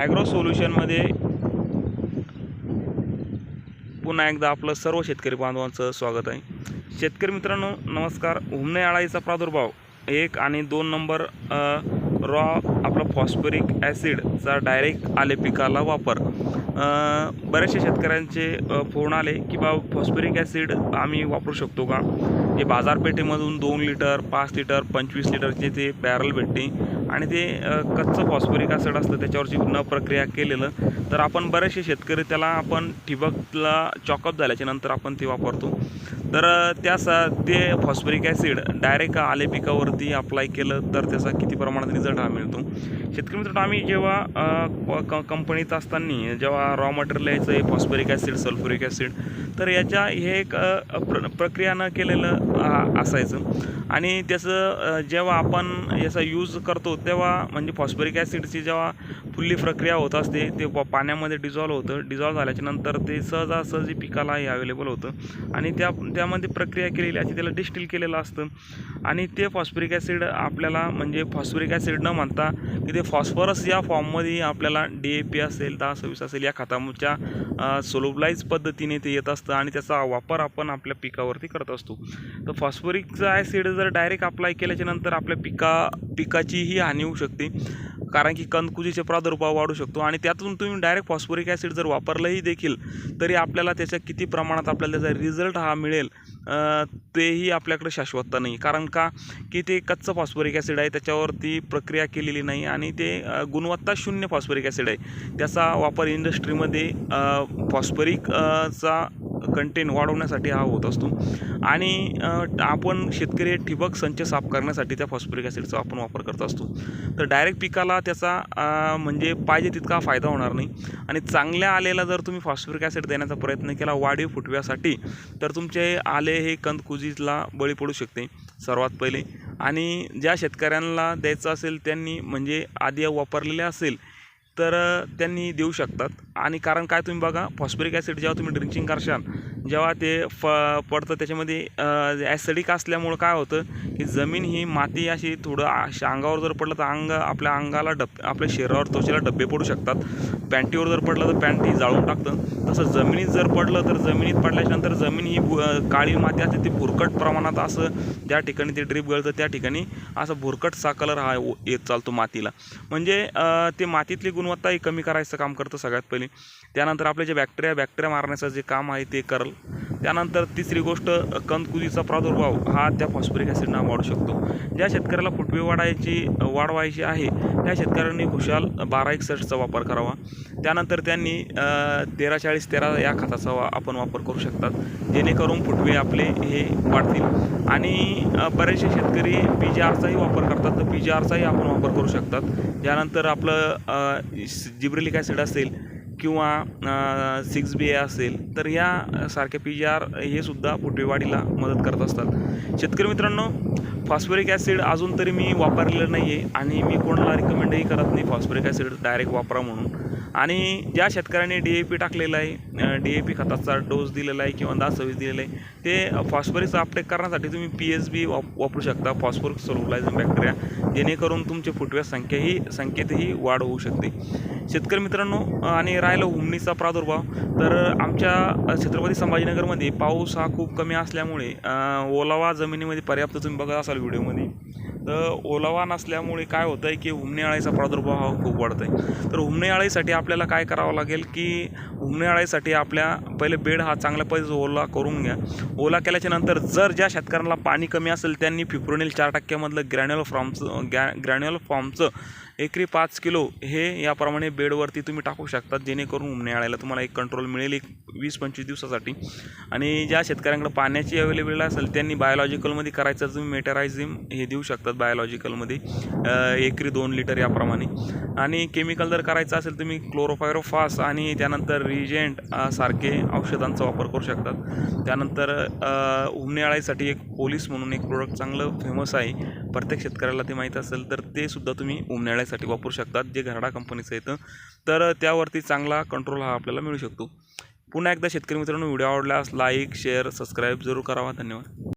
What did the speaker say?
Agro सोल्युशनमध्ये पुन्हा एकदा आपलं सर्व शेतकरी बांधवांचं स्वागत आहे. शेतकरी मित्रांनो नमस्कार. हुमने अळाईचा प्रादुर्भाव एक आणि दोन नंबर रॉ आपला फॉस्फरिक ॲसिडचा डायरेक्ट आले पिकाला वापर. बरेचसे बऱ्याचशा शेतकऱ्यांचे फोन आले की बा फॉस्फरिक ॲसिड आम्ही वापरू शकतो का? हे बाजारपेठेमधून दोन लिटर पाच लिटर पंचवीस लिटरचे ते बॅरल भेटते. आणि ते कच्चं फॉस्फरिक ॲसिड असतं त्याच्यावरची न प्रक्रिया केलेलं तर आपण बरेचसे शेतकरी त्याला आपण ठिबकला चॉकअप झाल्याच्यानंतर आपण ते वापरतो. तर त्या सा ते फॉस्फरिक ॲसिड डायरेक्ट आले पिकावरती अप्लाय केलं तर त्याचा किती प्रमाणात रिझल्ट हा मिळतो. शेतकरी मित्रांनो आम्ही जेव्हा क- क- कंपनीत असताना जेव्हा रॉ मटेरियल यायचं आहे फॉस्फरिक ॲसिड सल्फ्युरिक ॲसिड तर याच्या हे एक प्र प्रक्रिया न केलेलं असायचं. आणि त्याचं जेव्हा आपण याचा यूज करतो तेव्हा म्हणजे फॉस्फरिक ॲसिडची जेव्हा फुल्ली प्रक्रिया होत असते ते पाण्यामध्ये डिझॉल्व होतं. डिझॉल्व्ह झाल्याच्यानंतर ते सहजासहजी पिकाला हे अवेलेबल होतं. आणि त्या त्यामध्ये प्रक्रिया केलेली असते त्याला डिस्टिल केलेलं असतं. आणि ते फॉस्फरिक ॲसिड आपल्याला म्हणजे फॉस्फरिक ॲसिड न म्हणता की ते फॉस्फरस या फॉर्ममध्ये आपल्याला डी ए पी असेल दहा सव्वीस असेल या खताच्या सोलोबलाईज पद्धतीने ते येत असतं आणि त्याचा वापर आपण आपल्या पिकावरती करत असतो. तर फॉस्फरिकचा ॲसिड जर डायरेक्ट अप्लाय केल्याच्यानंतर आपल्या पिका पिकाचीही हानी होऊ शकते. कारण की कंदकुजीचे प्रादुर्भाव वाढू शकतो आणि त्यातून तुम्ही डायरेक्ट फॉस्फरिक ॲसिड जर वापरलंही देखील तरी आपल्याला त्याच्या किती प्रमाणात आपल्याला त्याचा रिझल्ट हा मिळेल तेही आपल्याकडे शाश्वतता नाही. कारण का? की ते कच्चं फॉस्फरिक ॲसिड आहे त्याच्यावरती प्रक्रिया केलेली नाही आणि ते गुणवत्ता शून्य फॉस्फरिक ॲसिड आहे. त्याचा वापर इंडस्ट्रीमध्ये फॉस्फरिक चा कंटेन वाढवण्यासाठी हा होत असतो. आणि आपण शेतकरी ठिबक संच साफ करण्यासाठी त्या फॉस्फरिक ॲसिडचा आपण वापर करत असतो. तर डायरेक्ट पिकाला त्याचा म्हणजे पाहिजे तितका फायदा होणार नाही. आणि चांगल्या आलेला जर तुम्ही फॉस्फरिक ॲसिड देण्याचा प्रयत्न केला वाढीव फुटव्यासाठी तर तुमचे आले हे कंदकुजीला बळी पडू शकते सर्वात पहिले. आणि ज्या शेतकऱ्यांना द्यायचं असेल त्यांनी म्हणजे आधी वापरलेले असेल तर त्यांनी देऊ शकतात. आणि कारण काय तुम्ही बघा फॉस्फरिक ॲसिड जेव्हा तुम्ही ड्रिंकिंग करशाल जेव्हा ते फ पडतं त्याच्यामध्ये ॲसिडिक असल्यामुळं काय होतं की जमीन ही माती अशी थोडं अशा अंगावर जर पडलं तर अंग आपल्या अंगाला डब आपल्या शरीरावर त्वचेला डब्बे पडू शकतात. पॅन्टीवर जर पडलं तर पॅन्ट ही जाळून टाकतं. तसं जमिनीत जर पडलं तर जमिनीत पडल्याच्यानंतर जमीन ही काळी माती असते ती भुरकट प्रमाणात असं ज्या ठिकाणी ते ड्रीप गळतं त्या ठिकाणी असं भुरकट सा कलर हा येत चालतो मातीला. म्हणजे ते मातीतली गुणवत्ताही कमी करायचं काम करतं सगळ्यात पहिले. त्यानंतर आपले जे बॅक्टेरिया बॅक्टेरिया मारण्याचं जे काम आहे ते करल. त्यानंतर तिसरी गोष्ट अ, कंदकुजीचा प्रादुर्भाव हा त्या फॉस्फरिक ॲसिडनं वाढू शकतो. ज्या शेतकऱ्याला फुटवे वाढायची वाढ व्हायची आहे त्या शेतकऱ्यांनी खुशाल बारा एकसष्टचा वापर करावा. त्यानंतर त्यांनी तेरा चाळीस तेरा या खताचा वा आपण वापर करू शकतात जेणेकरून फुटवे आपले हे वाढतील. आणि बरेचसे शेतकरी पी जी आरचाही वापर करतात तर पी जी आरचाही आपण वापर करू शकतात. त्यानंतर आपलं जिब्रिलिक ॲसिड असेल किंवा सिक्स बी ए असेल तर या सारखे पी जी आर हे सुद्धा फुटवेवाढीला मदत करत असतात. शेतकरी मित्रांनो फॉस्फरिक ॲसिड अजून तरी मी वापरलेलं नाही आहे आणि मी कोणाला रिकमेंडही करत नाही फॉस्फरिक ॲसिड डायरेक्ट वापरा म्हणून. आणि ज्या शेतकऱ्यांनी डी ए पी टाकलेला आहे डी ए पी खताचा डोस दिलेला आहे किंवा दहा सव्वीस दिलेला आहे ते फॉस्फरिकचा अपटेक करण्यासाठी तुम्ही पी एस बी वाप वापरू शकता फॉस्फोरिक सोलोलायझिंग बॅक्टेरिया जेणेकरून तुमचे फुटव्या संख्याही संख्येतही वाढ होऊ शकते. शेतकरी मित्रांनो आणि राहिलं हुमणीचा प्रादुर्भाव. तर आमच्या छत्रपती संभाजीनगरमध्ये पाऊस हा खूप कमी असल्यामुळे ओलावा जमिनीमध्ये पर्याप्त तुम्ही बघत असाल व्हिडिओमध्ये. तर ओलावा नसल्यामुळे काय होतं आहे की हुमणे आळीचा प्रादुर्भाव हा खूप वाढत आहे तर हुमणे आळीसाठी आपल्याला काय करावं लागेल की हुमणे आळीसाठी आपल्या पहिले बेड हा चांगल्या पद्धतीचा ओला करून घ्या. ओला केल्याच्यानंतर जर ज्या शेतकऱ्यांना पाणी कमी असेल त्यांनी फिप्रोनिल चार टक्क्यामधलं ग्रॅन्युअल फॉर्मचं ग्रॅ ग्रॅन्युअल फॉर्मचं एकरी पाच किलो हे याप्रमाणे बेडवरती तुम्ही टाकू शकतात जेणेकरून उमण्याळायला तुम्हाला एक कंट्रोल मिळेल एक वीस पंचवीस दिवसासाठी. आणि ज्या शेतकऱ्यांकडे पाण्याची अवेलेबिलिटी असेल त्यांनी बायोलॉजिकलमध्ये करायचं तुम्ही मेटरायझिम हे देऊ शकतात बायोलॉजिकलमध्ये एकरी दोन लिटर याप्रमाणे. आणि केमिकल जर करायचं असेल तुम्ही क्लोरोफायरोफास आणि त्यानंतर रिजेंट सारखे औषधांचा वापर करू शकतात. त्यानंतर अं, एक पोलीस म्हणून एक प्रोडक्ट चांगलं फेमस आहे. प्रत्येक शेतकऱ्याला ते माहीत असेल तर ते सुद्धा तुम्ही उमण्याळ्यासाठी वापरू शकतात जे घराडा कंपनीचं येतं तर त्यावरती चांगला कंट्रोल हा आपल्याला मिळू शकतो. पुन्हा एकदा शेतकरी मित्रांनो व्हिडिओ आवडल्यास लाईक शेअर सबस्क्राईब जरूर करावा. धन्यवाद.